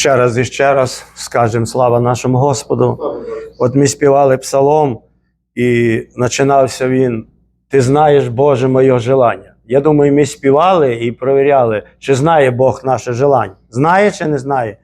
Ще раз і ще раз скажемо слава нашому Господу. От ми співали псалом, і починався він: Ти знаєш, Боже, моє желання. Я думаю, ми співали і провіряли, чи знає Бог наше желання. Знає чи не знає?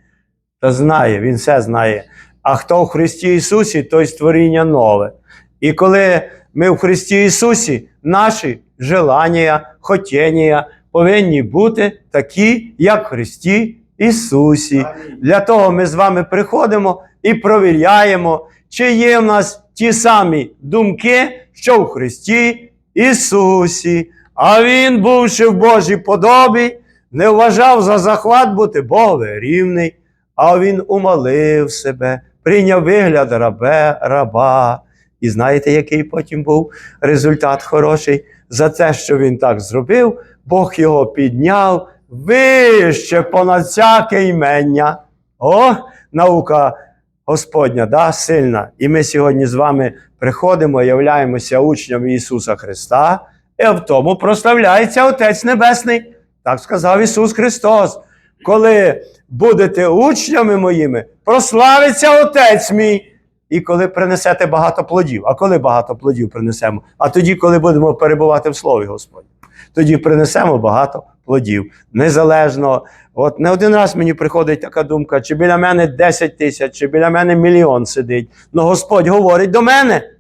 Та знає, Він все знає. А хто в Христі Ісусі, той створіння нове. І коли ми в Христі Ісусі, наші желання, хотіння повинні бути такі, як в Христі Ісусі. Для того ми з вами приходимо і провіряємо, чи є в нас ті самі думки, що в Христі Ісусі. А Він, бувши в Божій подобі, не вважав за захват бути Богові рівний, а Він умолив себе, прийняв вигляд рабе, раба. І знаєте, який потім був результат хороший? За те, що він так зробив, Бог його підняв вище понад всяке імення. О, наука Господня, да, сильна. І ми сьогодні з вами приходимо, являємося учнями Ісуса Христа, і в тому прославляється Отець Небесний. Так сказав Ісус Христос. Коли будете учнями моїми, прославиться Отець мій. І коли принесете багато плодів. А коли багато плодів принесемо? А тоді, коли будемо перебувати в Слові Господні. Тоді принесемо багато плодів. Незалежно. От не один раз мені приходить така думка, чи біля мене 10 тисяч, чи біля мене мільйон сидить. Ну Господь говорить до мене.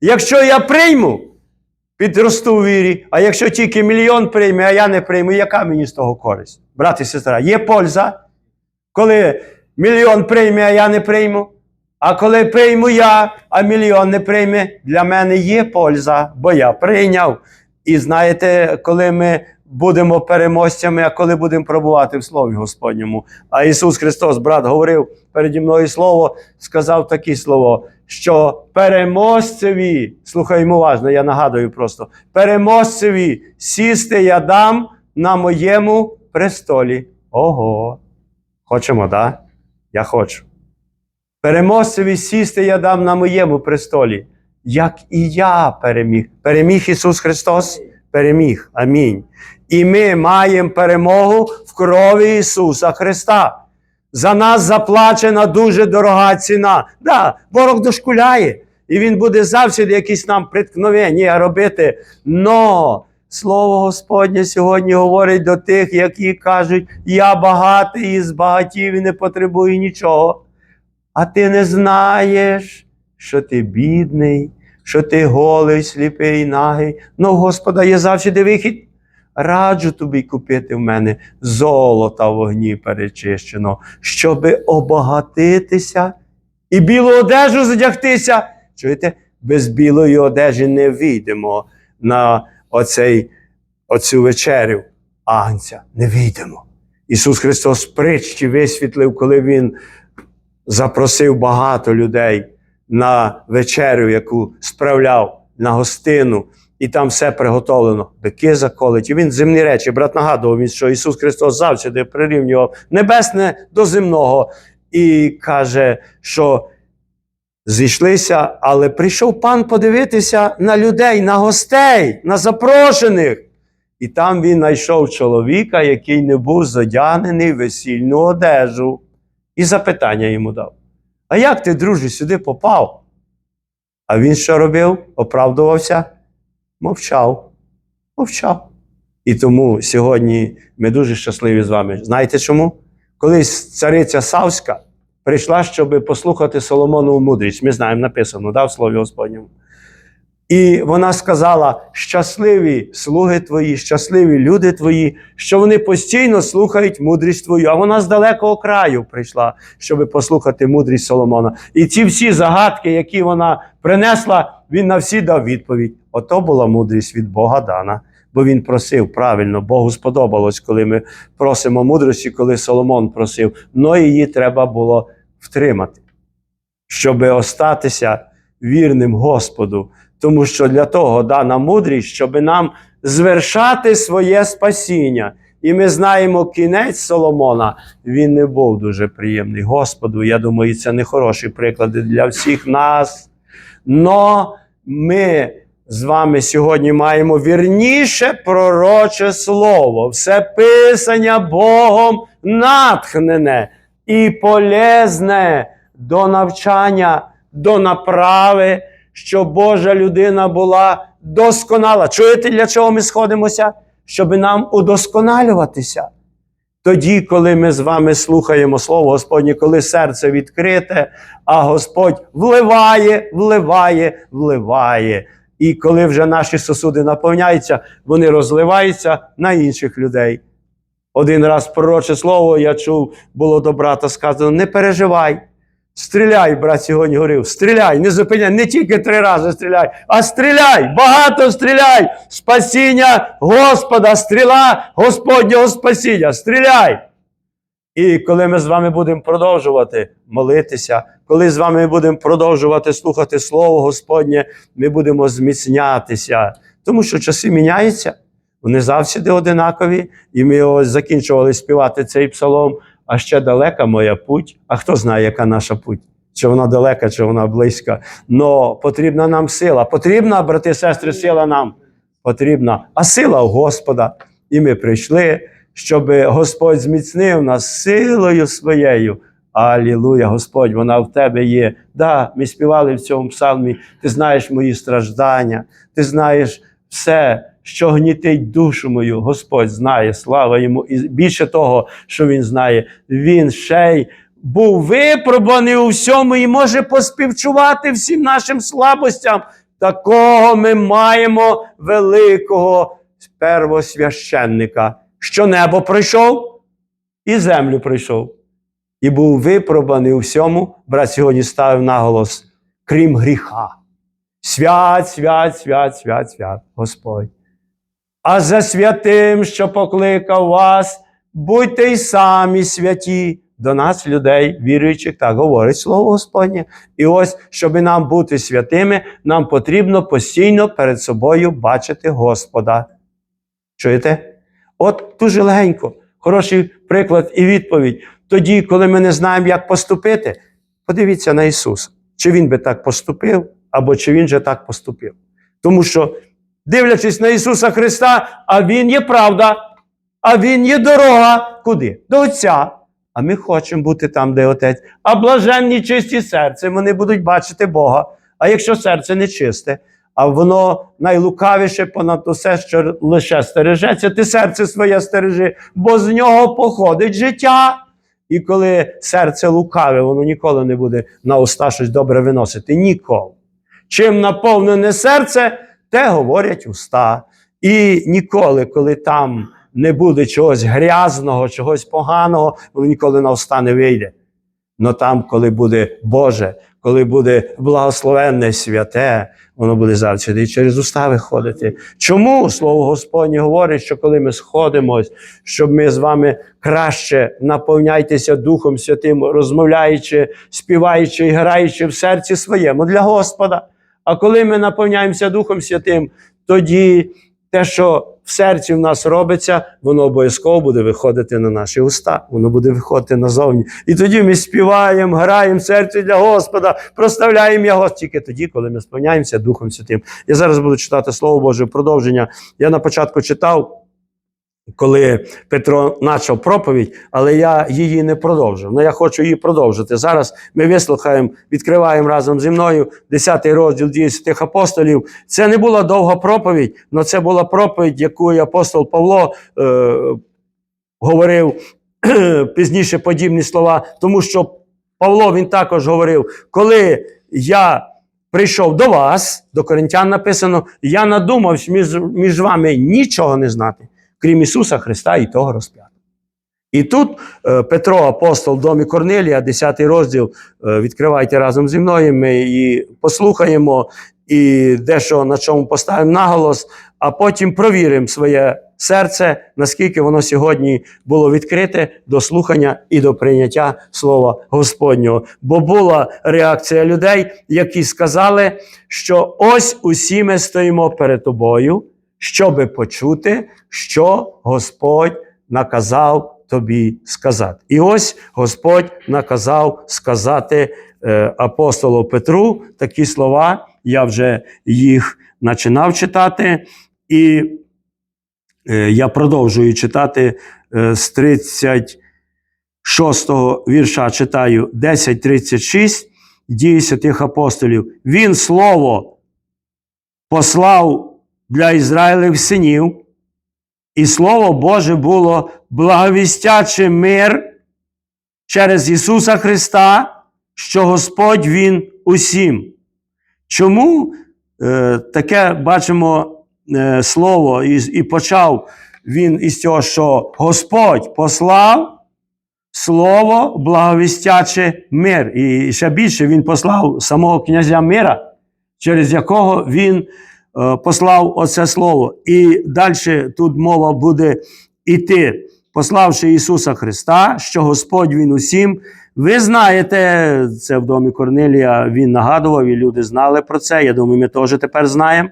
Якщо я прийму, підросту у вірі, а якщо тільки мільйон прийме, а я не прийму, яка мені з того користь? Брат і сестра, є польза, коли мільйон прийме, а я не прийму. А коли прийму я, а мільйон не прийме, для мене є польза, бо я прийняв. І знаєте, коли ми будемо переможцями, а коли будемо пробувати в Слові Господньому. А Ісус Христос, брат, говорив переді мною слово, сказав такі слово, що переможцеві, слухаймо уважно, я нагадую просто, переможцеві сісти я дам на моєму престолі. Ого. Хочемо, так? Да? Я хочу. Переможцеві сісти я дам на моєму престолі, як і я переміг. Переміг Ісус Христос? Переміг. Амінь. І ми маємо перемогу в крові Ісуса Христа. За нас заплачена дуже дорога ціна. Да, ворог дошкуляє, і він буде завжди якісь нам приткновення робити. Но Слово Господнє сьогодні говорить до тих, які кажуть, я багатий і збагатів і не потребую нічого. А ти не знаєш, що ти бідний, що ти голий, сліпий, нагий. Ну, Господа є завжди вихід. Раджу тобі купити в мене золота в вогні перечищено, щоби обагатитися і білу одежу задягтися. Чуєте, без білої одежі не вийдемо на оцей, оцю вечерю Агнця. Не вийдемо. Ісус Христос притчі висвітлив, коли Він запросив багато людей на вечерю, яку справляв на гостину, і там все приготовлено. Бики заколить. І він земні речі, брат нагадував, він, що Ісус Христос завжди прирівнював небесне до земного. І каже, що зійшлися, але прийшов пан подивитися на людей, на гостей, на запрошених. І там він знайшов чоловіка, який не був задягнений в весільну одежу. І запитання йому дав: А як ти, друже, сюди попав? А він що робив? Оправдувався? Мовчав. Мовчав. І тому сьогодні ми дуже щасливі з вами. Знаєте чому? Колись цариця Савська прийшла, щоб послухати Соломонову мудрість. Ми знаємо, написано, да, в Слові Господньому. І вона сказала: щасливі слуги твої, щасливі люди твої, що вони постійно слухають мудрість твою. А вона з далекого краю прийшла, щоб послухати мудрість Соломона. І ці всі загадки, які вона принесла, він на всі дав відповідь. Ото була мудрість від Бога дана. Бо він просив правильно, Богу сподобалось, коли ми просимо мудрості, коли Соломон просив. Но її треба було втримати, щоб остатися вірним Господу. Тому що для того дана мудрість, щоб нам звершати своє спасіння. І ми знаємо кінець Соломона, він не був дуже приємний Господу. Я думаю, це не хороші приклади для всіх нас. Но ми з вами сьогодні маємо вірніше пророче слово, все писання Богом натхнене. і полезне до навчання, до направи, щоб Божа людина була досконала. Чуєте, для чого ми сходимося? Щоб нам удосконалюватися. Тоді, коли ми з вами слухаємо Слово Господнє, коли серце відкрите, а Господь вливає, вливає, вливає. І коли вже наші сосуди наповняються, вони розливаються на інших людей. Один раз пророче слово я чув, було до брата сказано: не переживай. Стріляй, брат сьогодні говорив, стріляй, не зупиняй, не тільки три рази стріляй, а стріляй, багато стріляй, спасіння Господа, стріла Господнього спасіння, стріляй. І коли ми з вами будемо продовжувати молитися, коли з вами будемо продовжувати слухати Слово Господнє, ми будемо зміцнятися, тому що часи міняються, вони завжди одинакові, і ми ось закінчували співати цей псалом, а ще далека моя путь. А хто знає, яка наша путь? Чи вона далека, чи вона близька. Но потрібна нам сила. Потрібна, брати і сестри, сила нам потрібна, а сила у Господа. І ми прийшли, щоб Господь зміцнив нас силою своєю. Алілуя, Господь, вона в тебе є. Да, ми співали в цьому псалмі. Ти знаєш мої страждання, ти знаєш все, що гнітить душу мою. Господь знає, слава йому. І більше того, що він знає, він ще й був випробаний у всьому і може поспівчувати всім нашим слабостям. Такого ми маємо великого первосвященника, що небо пройшов і землю пройшов. І був випробаний у всьому, брат сьогодні ставив наголос, крім гріха. Свят, свят, свят, свят, свят, Господь. А за святим, що покликав вас, будьте й самі святі. До нас, людей, віруючих, так говорить Слово Господнє. І ось, щоб нам бути святими, нам потрібно постійно перед собою бачити Господа. Чуєте? От дуже легенько, хороший приклад і відповідь. Тоді, коли ми не знаємо, як поступити, подивіться на Ісуса. Чи Він би так поступив, або чи Він же так поступив. Тому що, дивлячись на Ісуса Христа, а Він є правда, а Він є дорога. Куди? До Отця. А ми хочемо бути там, де Отець. А блаженні чисті серце, вони будуть бачити Бога. А якщо серце не чисте, а воно найлукавіше понад усе, що лише стережеться, ти серце своє стережи, бо з нього походить життя. І коли серце лукаве, воно ніколи не буде на уста щось добре виносити. Ніколи. Чим наповнене серце, те говорять уста. І ніколи, коли там не буде чогось грязного, чогось поганого, воно ніколи на уста не вийде. Но там, коли буде Боже, коли буде благословенне святе, воно буде завжди через уста виходити. Чому слово Господнє говорить, що коли ми сходимось, щоб ми з вами краще наповняйтеся Духом Святим, розмовляючи, співаючи і граючи в серці своєму для Господа. А коли ми наповняємося Духом Святим, тоді те, що в серці в нас робиться, воно обов'язково буде виходити на наші уста, воно буде виходити назовні. І тоді ми співаємо, граємо серце для Господа, проставляємо його тільки тоді, коли ми сповняємося Духом Святим. Я зараз буду читати Слово Боже продовження. Я на початку читав. Коли Петро почав проповідь, але я її не продовжив. Ну я хочу її продовжити. Зараз ми вислухаємо, відкриваємо разом зі мною 10 розділ дії святих апостолів. Це не була довга проповідь, але це була проповідь, яку апостол Павло е, говорив пізніше подібні слова, тому що Павло він також говорив, коли я прийшов до вас, до коринтян написано, я надумався між, між вами нічого не знати крім Ісуса Христа і того розп'ятого. І тут е, Петро, апостол в домі Корнелія, 10 розділ, е, відкривайте разом зі мною, ми її послухаємо і дещо на чому поставимо наголос, а потім провіримо своє серце, наскільки воно сьогодні було відкрите до слухання і до прийняття Слова Господнього. Бо була реакція людей, які сказали, що ось усі ми стоїмо перед тобою щоби почути, що Господь наказав тобі сказати. І ось Господь наказав сказати е, апостолу Петру такі слова. Я вже їх починав читати, і е, я продовжую читати е, з 30. шостого вірша читаю 10.36, дії святих апостолів. Він слово послав для Ізраїлевих синів, і Слово Боже було благовістячи мир через Ісуса Христа, що Господь Він усім. Чому е, таке бачимо е, слово, і, і почав він із цього, що Господь послав слово, благовістячи мир. І ще більше він послав самого князя мира, через якого він послав оце слово. І далі тут мова буде іти, пославши Ісуса Христа, що Господь Він усім. Ви знаєте, це в домі Корнелія він нагадував, і люди знали про це. Я думаю, ми теж тепер знаємо.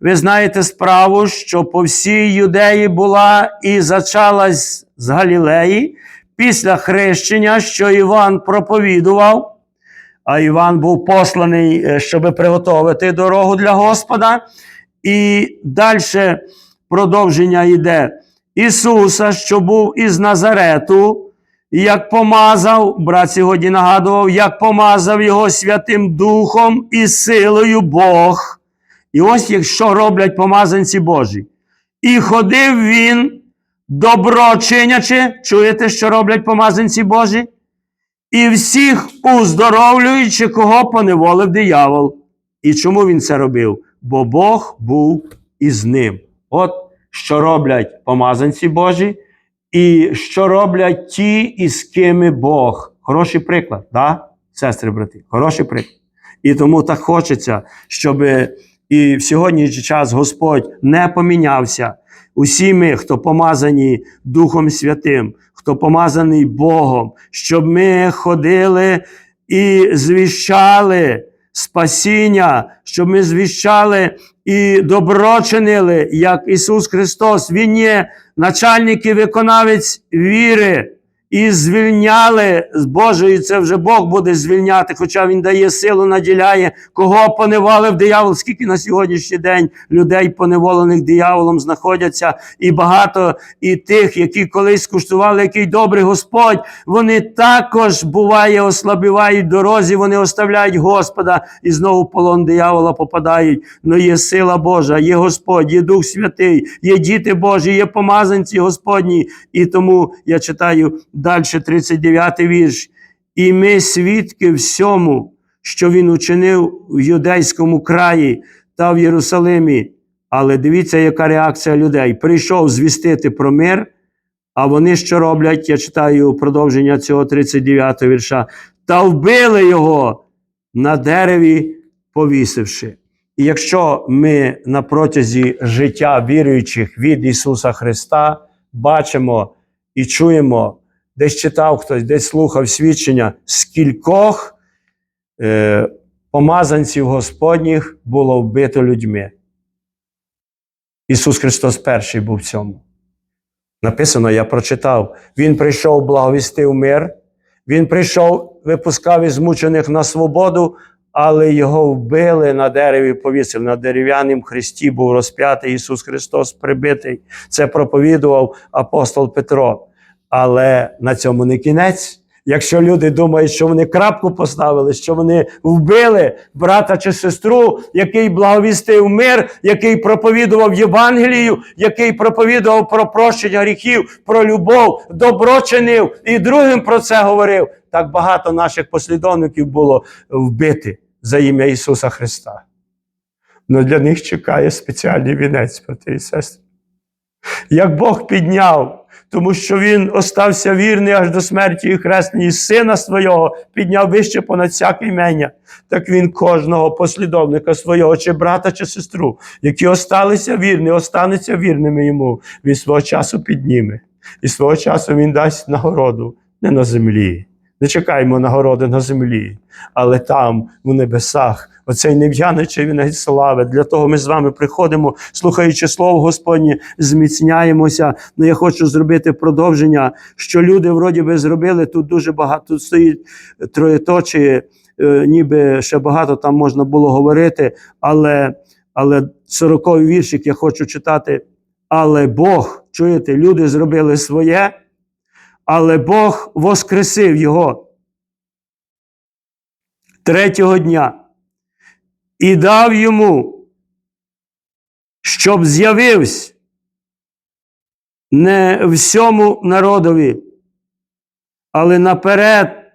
Ви знаєте справу, що по всій юдеї була і зачалась з Галілеї після хрещення, що Іван проповідував. А Іван був посланий, е, щоб приготувати дорогу для Господа. І далі продовження йде Ісуса, що був із Назарету, як помазав, брат сьогодні нагадував, як помазав його Святим Духом і силою Бог. І ось як що роблять помазанці Божі. І ходив він, добро чинячи, чуєте, що роблять помазанці Божі? І всіх уздоровлюючи, кого поневолив диявол. І чому він це робив? Бо Бог був із ним. От що роблять помазанці Божі, і що роблять ті, із кими Бог. Хороший приклад, да? сестри, брати, хороший приклад. І тому так хочеться, щоб і в сьогоднішній час Господь не помінявся. Усі ми, хто помазані Духом Святим, хто помазаний Богом, щоб ми ходили і звіщали спасіння, щоб ми звіщали і добро чинили, як Ісус Христос. Він є начальник і виконавець віри. І звільняли з Божої, це вже Бог буде звільняти, хоча Він дає силу, наділяє, кого поневолив диявол. Скільки на сьогоднішній день людей, поневолених дияволом, знаходяться, і багато і тих, які колись скуштували, який добрий Господь, вони також буває, ослабівають дорозі, вони оставляють Господа і знову полон диявола попадають. Но є сила Божа, є Господь, є Дух Святий, є діти Божі, є помазанці Господні. І тому я читаю далі 39 вірш. І ми свідки всьому, що він учинив в юдейському краї та в Єрусалимі. Але дивіться, яка реакція людей. Прийшов звістити про мир, а вони що роблять? Я читаю продовження цього 39 вірша. Та вбили його на дереві, повісивши. І якщо ми на протязі життя віруючих від Ісуса Христа бачимо і чуємо, десь читав хтось, десь слухав свідчення, скількох е, помазанців Господніх було вбито людьми. Ісус Христос перший був в цьому. Написано, я прочитав. Він прийшов, благовістив мир, Він прийшов, випускав із змучених на свободу, але його вбили на дереві, повісили. На дерев'яному хресті був розп'ятий Ісус Христос прибитий. Це проповідував апостол Петро. Але на цьому не кінець. Якщо люди думають, що вони крапку поставили, що вони вбили брата чи сестру, який благовістив мир, який проповідував Євангелію, який проповідував про прощення гріхів, про любов, добро чинив і другим про це говорив. Так багато наших послідовників було вбити за ім'я Ісуса Христа. Но для них чекає спеціальний вінець, брати і сестри. Як Бог підняв тому що він остався вірний аж до смерті і хресної сина свого, підняв вище понад всяке імення. Так він кожного послідовника свого, чи брата, чи сестру, які осталися вірні, остануться вірними йому, він свого часу підніме. І свого часу він дасть нагороду не на землі. Не чекаємо нагороди на землі, але там, у небесах, оцей нев'яничий вінець слави. Для того ми з вами приходимо, слухаючи слово Господнє, зміцняємося. Ну я хочу зробити продовження, що люди вроді би зробили. Тут дуже багато тут стоїть троєточі, е, ніби ще багато там можна було говорити, але, але 40-й віршик я хочу читати. Але Бог, чуєте, люди зробили своє. Але Бог воскресив його третього дня і дав йому, щоб з'явився не всьому народові, але наперед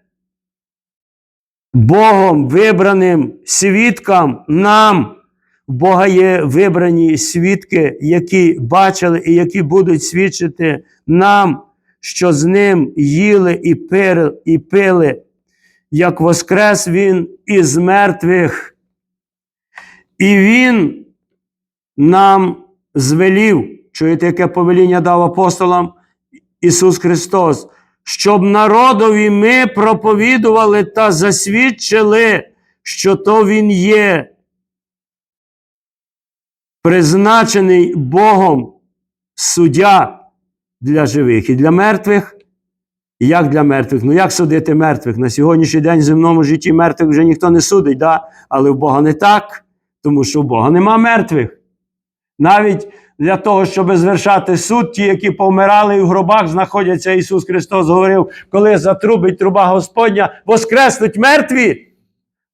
Богом вибраним свідкам нам. Бога є вибрані свідки, які бачили і які будуть свідчити нам, що з ним їли і пили, і пили, як воскрес Він із мертвих. І Він нам звелів, чуєте, яке повеління дав апостолам Ісус Христос, щоб народові ми проповідували та засвідчили, що то Він є призначений Богом суддя для живих і для мертвих. І Як для мертвих? Ну як судити мертвих? На сьогоднішній день в земному житті мертвих вже ніхто не судить, да? але в Бога не так, тому що в Бога нема мертвих. Навіть для того, щоб звершати суд, ті, які повмирали і в гробах знаходяться, Ісус Христос говорив, коли затрубить труба Господня, воскреснуть мертві.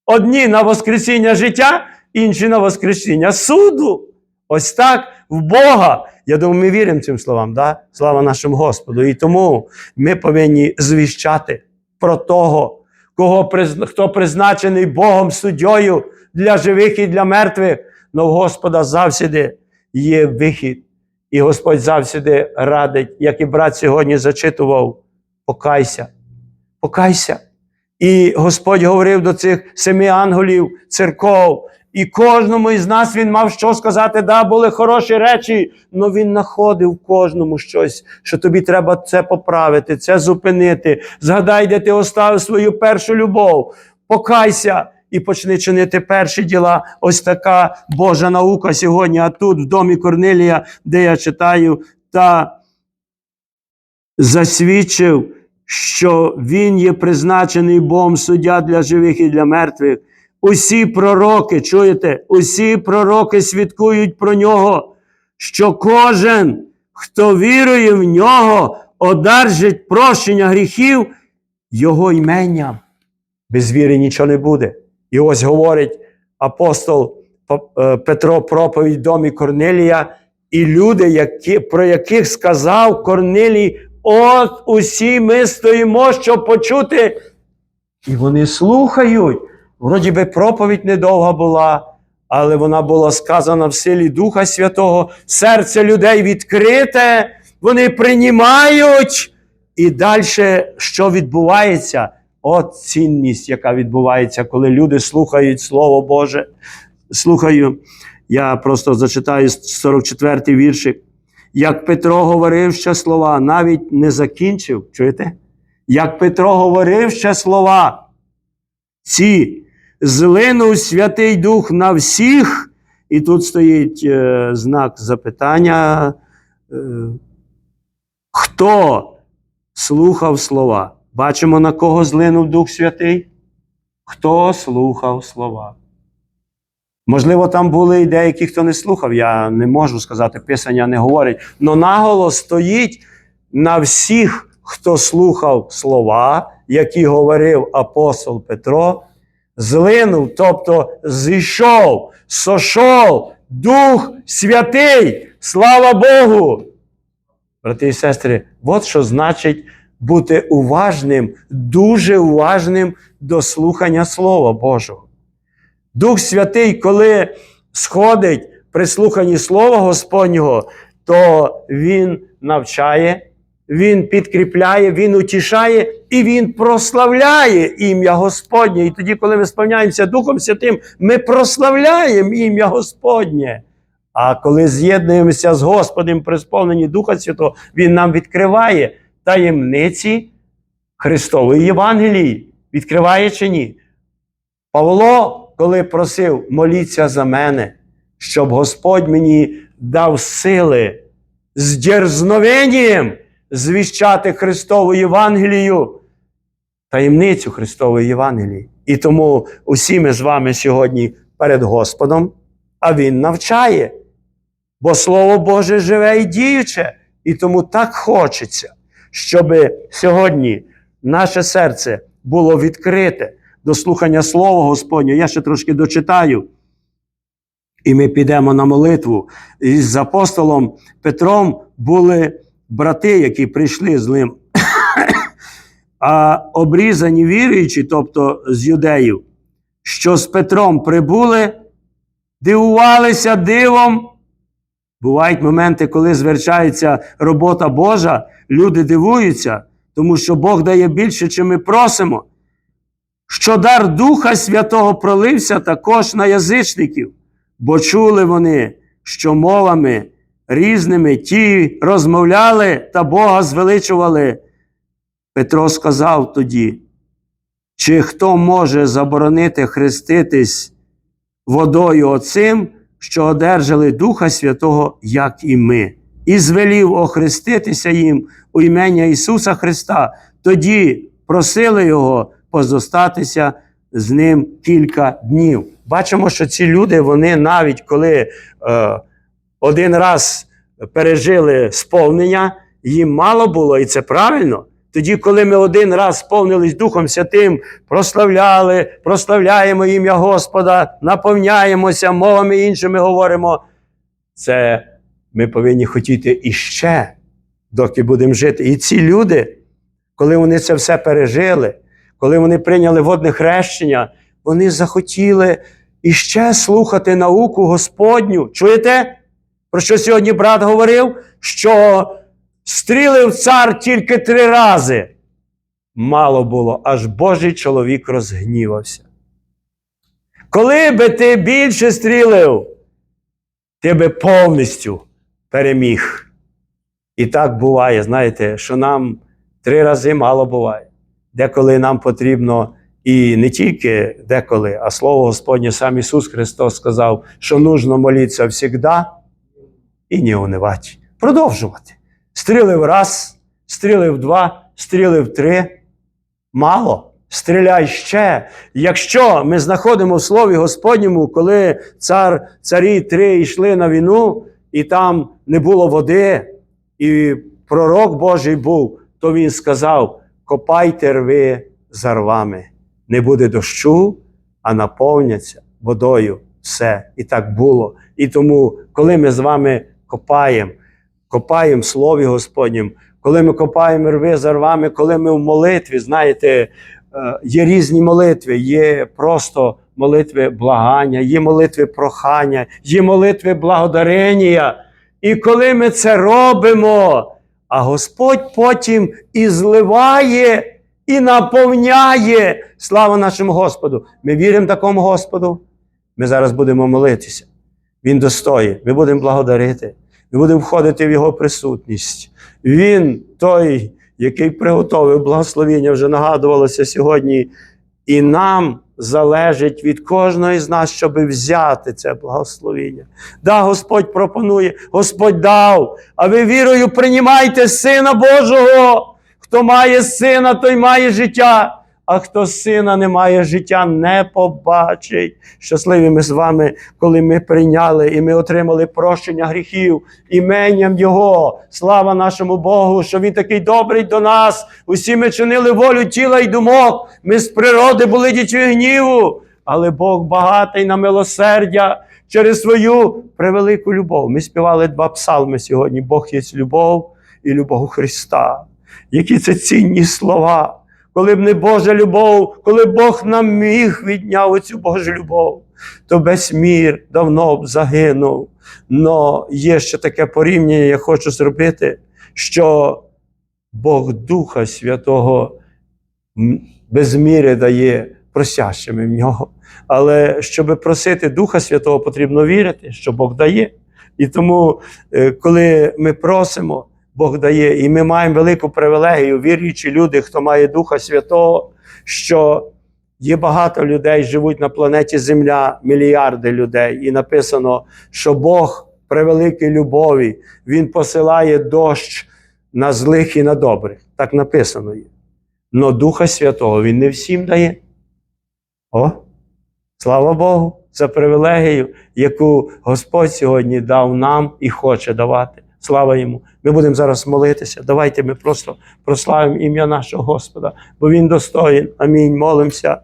Одні на Воскресіння життя, інші на Воскресіння суду. Ось так в Бога. Я думаю, ми віримо цим словам, да? слава нашому Господу. І тому ми повинні звіщати про того, кого, хто призначений Богом суддєю для живих і для мертвих. Но в Господа завсіди є вихід. І Господь завсіди радить, як і брат сьогодні зачитував, покайся, покайся. І Господь говорив до цих семи ангелів, церков, і кожному із нас він мав що сказати. Да, були хороші речі, але він знаходив кожному щось, що тобі треба це поправити, це зупинити. Згадай, де ти оставив свою першу любов. Покайся і почни чинити перші діла. Ось така Божа наука сьогодні. А тут, в домі Корнилія, де я читаю, та засвідчив, що він є призначений Богом суддя для живих і для мертвих. Усі пророки, чуєте, усі пророки свідкують про нього, що кожен, хто вірує в нього, одержить прощення гріхів його іменням. Без віри нічого не буде. І ось говорить апостол е, Петро проповідь в домі Корнелія, і люди, які, про яких сказав Корнелій, от усі ми стоїмо, щоб почути. І вони слухають. Вроді би проповідь недовга була, але вона була сказана в силі Духа Святого. Серце людей відкрите, вони приймають. І далі, що відбувається? От цінність, яка відбувається, коли люди слухають Слово Боже. Слухаю, я просто зачитаю 44-й віршик. Як Петро говорив ще слова, навіть не закінчив, чуєте? Як Петро говорив ще слова, ці злинув Святий Дух на всіх, і тут стоїть е, знак запитання, е, хто слухав слова. Бачимо, на кого злинув Дух Святий? Хто слухав слова? Можливо, там були і деякі, хто не слухав, я не можу сказати, Писання не говорить. Но наголос стоїть на всіх, хто слухав слова, які говорив апостол Петро, злинув, тобто зійшов, сошов Дух Святий. Слава Богу! Брати і сестри, от що значить бути уважним, дуже уважним до слухання Слова Божого. Дух Святий, коли сходить при слуханні Слова Господнього, то Він навчає, Він підкріпляє, Він утішає і Він прославляє ім'я Господнє. І тоді, коли ми сповняємося Духом Святим, ми прославляємо ім'я Господнє. А коли з'єднуємося з Господом при сповненні Духа Святого, Він нам відкриває таємниці Христової Євангелії. Відкриває чи ні? Павло, коли просив, моліться за мене, щоб Господь мені дав сили з дерзновенням звіщати Христову Євангелію, таємницю Христової Євангелії. І тому усі ми з вами сьогодні перед Господом, а Він навчає. Бо Слово Боже живе і діюче, і тому так хочеться, щоб сьогодні наше серце було відкрите до слухання Слова Господнього. Я ще трошки дочитаю. І ми підемо на молитву. І з апостолом Петром були брати, які прийшли з ним. А обрізані віруючі, тобто з юдеїв, що з Петром прибули, дивувалися дивом. Бувають моменти, коли звершається робота Божа, люди дивуються, тому що Бог дає більше, чим ми просимо. Що дар Духа Святого пролився також на язичників, бо чули вони, що мовами різними ті розмовляли та Бога звеличували. Петро сказав тоді, чи хто може заборонити хреститись водою оцим, що одержали Духа Святого, як і ми, і звелів охреститися їм у імення Ісуса Христа. Тоді просили Його позостатися з ним кілька днів. Бачимо, що ці люди, вони навіть коли е, один раз пережили сповнення, їм мало було, і це правильно. Тоді, коли ми один раз сповнились Духом Святим, прославляли, прославляємо ім'я Господа, наповняємося, мовами іншими говоримо, це ми повинні хотіти іще, доки будемо жити. І ці люди, коли вони це все пережили, коли вони прийняли водне хрещення, вони захотіли іще слухати науку Господню. Чуєте? Про що сьогодні брат говорив? Що стрілив цар тільки три рази. Мало було, аж Божий чоловік розгнівався. Коли би ти більше стрілив, ти би повністю переміг. І так буває, знаєте, що нам три рази мало буває. Деколи нам потрібно, і не тільки деколи, а слово Господнє, сам Ісус Христос сказав, що нужно молитися завжди і не унивати. Продовжувати. Стрілив раз, стрілив два, стрілив три. Мало. Стріляй ще. Якщо ми знаходимо в Слові Господньому, коли цар, царі три йшли на війну, і там не було води, і пророк Божий був, то він сказав: копайте рви за рвами. Не буде дощу, а наповняться водою все. І так було. І тому, коли ми з вами копаємо, копаємо Слові Господнім, коли ми копаємо рви за рвами, коли ми в молитві, знаєте, е, є різні молитви, є просто молитви благання, є молитви прохання, є молитви благодарення. І коли ми це робимо, а Господь потім і зливає, і наповняє. Слава нашому Господу! Ми віримо такому Господу. Ми зараз будемо молитися. Він достоє. Ми будемо благодарити. Ми будемо входити в Його присутність. Він той, який приготовив благословення, вже нагадувалося сьогодні. І нам залежить від кожного з нас, щоб взяти це благословення. Да, Господь пропонує, Господь дав, а ви вірою приймайте Сина Божого. Хто має сина, той має життя. А хто сина не має життя, не побачить. Щасливі ми з вами, коли ми прийняли і ми отримали прощення гріхів іменням Його. Слава нашому Богу, що Він такий добрий до нас. Усі ми чинили волю тіла і думок. Ми з природи були дітьми гніву. Але Бог багатий на милосердя через свою превелику любов. Ми співали два псалми сьогодні. Бог є любов і любов Христа. Які це цінні слова. Коли б не Божа любов, коли Бог нам міг відняв оцю Божу любов, то весь мір давно б загинув. Но є ще таке порівняння, я хочу зробити, що Бог Духа Святого без міри дає просящими в нього. Але щоб просити Духа Святого, потрібно вірити, що Бог дає. І тому, е, коли ми просимо, Бог дає, і ми маємо велику привілегію, віруючі люди, хто має Духа Святого, що є багато людей, живуть на планеті Земля, мільярди людей, і написано, що Бог при великій любові, Він посилає дощ на злих і на добрих. Так написано є. Но Духа Святого Він не всім дає. О, слава Богу, за привілегію, яку Господь сьогодні дав нам і хоче давати. Слава йому. Ми будемо зараз молитися. Давайте ми просто прославимо ім'я нашого Господа, бо Він достоїн. Амінь. Молимося.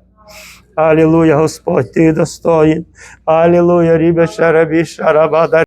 Алілуя, Господь, ти достоїн. Алілуя, рібе шарабі шарабада.